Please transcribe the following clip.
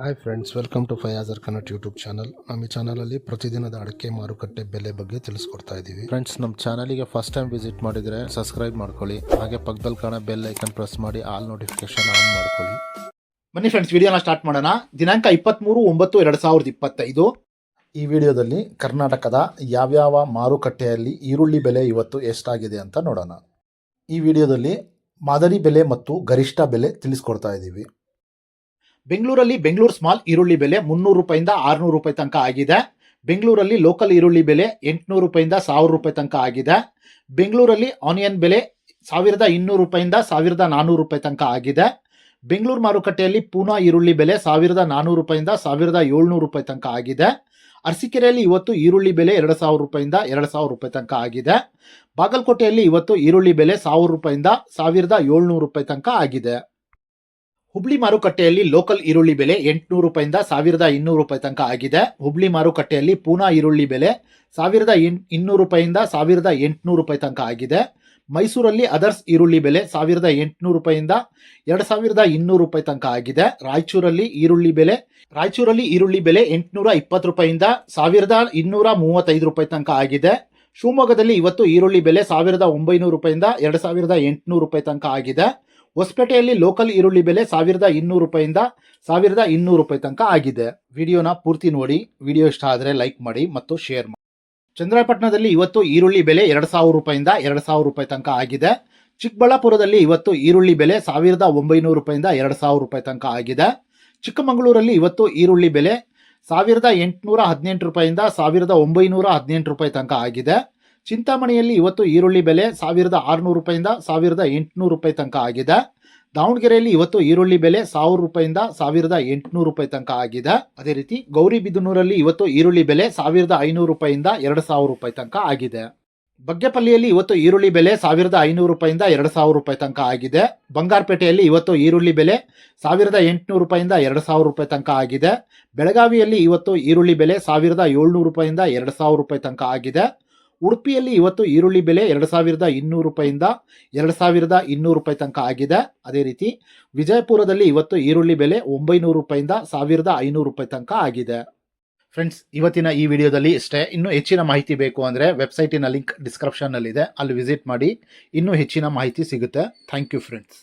Hi friends welcome to ಫಯಾಜರ್ ಕನ್ನಟ್ YouTube channel ನಮ್ಮ ಈ ಚಾನಲಲ್ಲಿ ಪ್ರತಿದಿನದ ಅಡಿಕೆ ಮಾರುಕಟ್ಟೆ ಬೆಲೆ ಬಗ್ಗೆ ತಿಳಿಸ್ಕೊಡ್ತಾ ಇದ್ದೀವಿ. ಫ್ರೆಂಡ್ಸ್ ನಮ್ಮ ಚಾನಲಿಗೆ ಫಸ್ಟ್ ಟೈಮ್ ವಿಸಿಟ್ ಮಾಡಿದರೆ ಸಬ್ಸ್ಕ್ರೈಬ್ ಮಾಡ್ಕೊಳ್ಳಿ. ಹಾಗೆ ಪಕ್ಕದಲ್ಲಿ ಕಾಣೋ ಬೆಲ್ ಐಕನ್ ಪ್ರೆಸ್ ಮಾಡಿ ಆಲ್ ನೋಟಿಫಿಕೇಶನ್ ಆನ್ ಮಾಡ್ಕೊಳ್ಳಿ. ಬನ್ನಿ ಫ್ರೆಂಡ್ಸ್ ವಿಡಿಯೋನ ಸ್ಟಾರ್ಟ್ ಮಾಡೋಣ. ದಿನಾಂಕ ಇಪ್ಪತ್ತ್ಮೂರು ಒಂಬತ್ತು ಎರಡು ಸಾವಿರದ ಇಪ್ಪತ್ತೈದು. ಈ ವಿಡಿಯೋದಲ್ಲಿ ಕರ್ನಾಟಕದ ಯಾವ್ಯಾವ ಮಾರುಕಟ್ಟೆಯಲ್ಲಿ ಈರುಳ್ಳಿ ಬೆಲೆ ಇವತ್ತು ಎಷ್ಟಾಗಿದೆ ಅಂತ ನೋಡೋಣ. ಈ ವಿಡಿಯೋದಲ್ಲಿ ಮಾದರಿ ಬೆಲೆ ಮತ್ತು ಗರಿಷ್ಠ ಬೆಲೆ ತಿಳಿಸ್ಕೊಡ್ತಾ ಇದ್ದೀವಿ. ಬೆಂಗಳೂರಲ್ಲಿ ಬೆಂಗಳೂರು ಸ್ಮಾಲ್ ಈರುಳ್ಳಿ ಬೆಲೆ ಮುನ್ನೂರು ರೂಪಾಯಿಂದ ಆರುನೂರು ರೂಪಾಯಿ ತನಕ ಆಗಿದೆ. ಬೆಂಗಳೂರಲ್ಲಿ ಲೋಕಲ್ ಈರುಳ್ಳಿ ಬೆಲೆ ಎಂಟುನೂರು ರೂಪಾಯಿಂದ ಸಾವಿರ ರೂಪಾಯಿ ತನಕ ಆಗಿದೆ. ಬೆಂಗಳೂರಲ್ಲಿ ಆನಿಯನ್ ಬೆಲೆ ಸಾವಿರದ ಇನ್ನೂರು ರೂಪಾಯಿಂದ ಸಾವಿರದ ನಾನ್ನೂರು ರೂಪಾಯಿ ತನಕ ಆಗಿದೆ. ಬೆಂಗಳೂರು ಮಾರುಕಟ್ಟೆಯಲ್ಲಿ ಪೂನಾ ಈರುಳ್ಳಿ ಬೆಲೆ ಸಾವಿರದ ನಾನ್ನೂರು ರೂಪಾಯಿಂದ ಸಾವಿರದ ಏಳ್ನೂರು ರೂಪಾಯಿ ತನಕ ಆಗಿದೆ. ಅರಸೀಕೆರೆಯಲ್ಲಿ ಇವತ್ತು ಈರುಳ್ಳಿ ಬೆಲೆ ಎರಡು ಸಾವಿರ ರೂಪಾಯಿಂದ ಎರಡು ಸಾವಿರ ರೂಪಾಯಿ ತನಕ ಆಗಿದೆ. ಬಾಗಲಕೋಟೆಯಲ್ಲಿ ಇವತ್ತು ಈರುಳ್ಳಿ ಬೆಲೆ ಸಾವಿರ ರೂಪಾಯಿಂದ ಸಾವಿರದ ಏಳ್ನೂರು ರೂಪಾಯಿ ತನಕ ಆಗಿದೆ. ಹುಬ್ಳಿ ಮಾರುಕಟ್ಟೆಯಲ್ಲಿ ಲೋಕಲ್ ಈರುಳ್ಳಿ ಬೆಲೆ ಎಂಟುನೂರು ರೂಪಾಯಿಂದ ಸಾವಿರದ ಇನ್ನೂರು ರೂಪಾಯಿ ತನಕ ಆಗಿದೆ. ಹುಬ್ಳಿ ಮಾರುಕಟ್ಟೆಯಲ್ಲಿ ಪೂನಾ ಈರುಳ್ಳಿ ಬೆಲೆ ಸಾವಿರದ ಇನ್, ಇನ್ನೂರು ರೂಪಾಯಿಂದ ಸಾವಿರದ ಎಂಟುನೂರು ರೂಪಾಯಿ ತನಕ ಆಗಿದೆ. ಮೈಸೂರಲ್ಲಿ ಅದರ್ಸ್ ಈರುಳ್ಳಿ ಬೆಲೆ ಸಾವಿರದ ಎಂಟುನೂರು ರೂಪಾಯಿಂದ ಎರಡು ಸಾವಿರದ ಇನ್ನೂರು ರೂಪಾಯಿ ತನಕ ಆಗಿದೆ. ರಾಯಚೂರಲ್ಲಿ ಈರುಳ್ಳಿ ಬೆಲೆ, ರಾಯಚೂರಲ್ಲಿ ಈರುಳ್ಳಿ ಬೆಲೆ ಎಂಟುನೂರ ಇಪ್ಪತ್ತು ರೂಪಾಯಿಂದ ಸಾವಿರದ ಇನ್ನೂರ ಮೂವತ್ತೈದು ರೂಪಾಯಿ ತನಕ ಆಗಿದೆ. ಶಿವಮೊಗ್ಗದಲ್ಲಿ ಇವತ್ತು ಈರುಳ್ಳಿ ಬೆಲೆ ಸಾವಿರದ ಒಂಬೈನೂರು ರೂಪಾಯಿಂದ ಎರಡು ಸಾವಿರದ ಎಂಟುನೂರು ರೂಪಾಯಿ ತನಕ ಆಗಿದೆ. ಹೊಸಪೇಟೆಯಲ್ಲಿ ಲೋಕಲ್ ಈರುಳ್ಳಿ ಬೆಲೆ ಸಾವಿರದ ಇನ್ನೂರು ರೂಪಾಯಿಂದ ಸಾವಿರದ ಇನ್ನೂರು ರೂಪಾಯಿ ತನಕ ಆಗಿದೆ. ವಿಡಿಯೋನ ಪೂರ್ತಿ ನೋಡಿ. ವಿಡಿಯೋ ಇಷ್ಟ ಆದರೆ ಲೈಕ್ ಮಾಡಿ ಮತ್ತು ಶೇರ್ ಮಾಡಿ ಚಂದ್ರಪಟ್ಟಣದಲ್ಲಿ ಇವತ್ತು ಈರುಳ್ಳಿ ಬೆಲೆ ಎರಡು ಸಾವಿರ ರೂಪಾಯಿಂದ ಎರಡು ಸಾವಿರ ರೂಪಾಯಿ ತನಕ ಆಗಿದೆ. ಚಿಕ್ಕಬಳ್ಳಾಪುರದಲ್ಲಿ ಇವತ್ತು ಈರುಳ್ಳಿ ಬೆಲೆ ಸಾವಿರದ ಒಂಬೈನೂರು ರೂಪಾಯಿಂದ ಎರಡು ಸಾವಿರ ರೂಪಾಯಿ ತನಕ ಆಗಿದೆ. ಚಿಕ್ಕಮಗಳೂರಲ್ಲಿ ಇವತ್ತು ಈರುಳ್ಳಿ ಬೆಲೆ ಸಾವಿರದ ಎಂಟುನೂರ ಹದಿನೆಂಟು ರೂಪಾಯಿಂದ ಸಾವಿರದ ಒಂಬೈನೂರ ಹದಿನೆಂಟು ರೂಪಾಯಿ ತನಕ ಆಗಿದೆ. ಚಿಂತಾಮಣಿಯಲ್ಲಿ ಇವತ್ತು ಈರುಳ್ಳಿ ಬೆಲೆ ಸಾವಿರದ ಆರುನೂರು ರೂಪಾಯಿಂದ ಸಾವಿರದ ಎಂಟುನೂರು ರೂಪಾಯಿ ತನಕ ಆಗಿದೆ. ದಾವಣಗೆರೆಯಲ್ಲಿ ಇವತ್ತು ಈರುಳ್ಳಿ ಬೆಲೆ ಸಾವಿರ ರೂಪಾಯಿಂದ ಸಾವಿರದ ಎಂಟುನೂರು ರೂಪಾಯಿ ತನಕ ಆಗಿದೆ. ಅದೇ ರೀತಿ ಗೌರಿಬಿದನೂರಲ್ಲಿ ಇವತ್ತು ಈರುಳ್ಳಿ ಬೆಲೆ ಸಾವಿರದ ಐನೂರು ರೂಪಾಯಿಂದ ಎರಡು ಸಾವಿರ ರೂಪಾಯಿ ತನಕ ಆಗಿದೆ. ಬಗ್ಗೆಪಲ್ಲಿಯಲ್ಲಿ ಇವತ್ತು ಈರುಳ್ಳಿ ಬೆಲೆ ಸಾವಿರದ ಐನೂರು ರೂಪಾಯಿಂದ ಎರಡು ಸಾವಿರ ರೂಪಾಯಿ ತನಕ ಆಗಿದೆ. ಬಂಗಾರಪೇಟೆಯಲ್ಲಿ ಇವತ್ತು ಈರುಳ್ಳಿ ಬೆಲೆ ಸಾವಿರದ ಎಂಟುನೂರು ರೂಪಾಯಿಂದ ಎರಡು ಸಾವಿರ ರೂಪಾಯಿ ತನಕ ಆಗಿದೆ. ಬೆಳಗಾವಿಯಲ್ಲಿ ಇವತ್ತು ಈರುಳ್ಳಿ ಬೆಲೆ ಸಾವಿರದ ಏಳ್ನೂರು ರೂಪಾಯಿಂದ ಎರಡು ಸಾವಿರ ರೂಪಾಯಿ ತನಕ ಆಗಿದೆ. ಉಡುಪಿಯಲ್ಲಿ ಇವತ್ತು ಈರುಳ್ಳಿ ಬೆಲೆ ಎರಡು ಸಾವಿರದ ಇನ್ನೂರು ರೂಪಾಯಿಂದ ಎರಡು ಸಾವಿರದ ಇನ್ನೂರು ರೂಪಾಯಿ ತನಕ ಆಗಿದೆ. ಅದೇ ರೀತಿ ವಿಜಯಪುರದಲ್ಲಿ ಇವತ್ತು ಈರುಳ್ಳಿ ಬೆಲೆ ಒಂಬೈನೂರು ರೂಪಾಯಿಂದ ಸಾವಿರದ ಐನೂರು ರೂಪಾಯಿ ತನಕ ಆಗಿದೆ. ಫ್ರೆಂಡ್ಸ್, ಇವತ್ತಿನ ಈ ವಿಡಿಯೋದಲ್ಲಿ ಇಷ್ಟೇ. ಇನ್ನೂ ಹೆಚ್ಚಿನ ಮಾಹಿತಿ ಬೇಕು ಅಂದರೆ ವೆಬ್ಸೈಟಿನ ಲಿಂಕ್ ಡಿಸ್ಕ್ರಿಪ್ಷನ್ನಲ್ಲಿದೆ. ಅಲ್ಲಿ ವಿಸಿಟ್ ಮಾಡಿ ಇನ್ನೂ ಹೆಚ್ಚಿನ ಮಾಹಿತಿ ಸಿಗುತ್ತೆ. Thank you friends.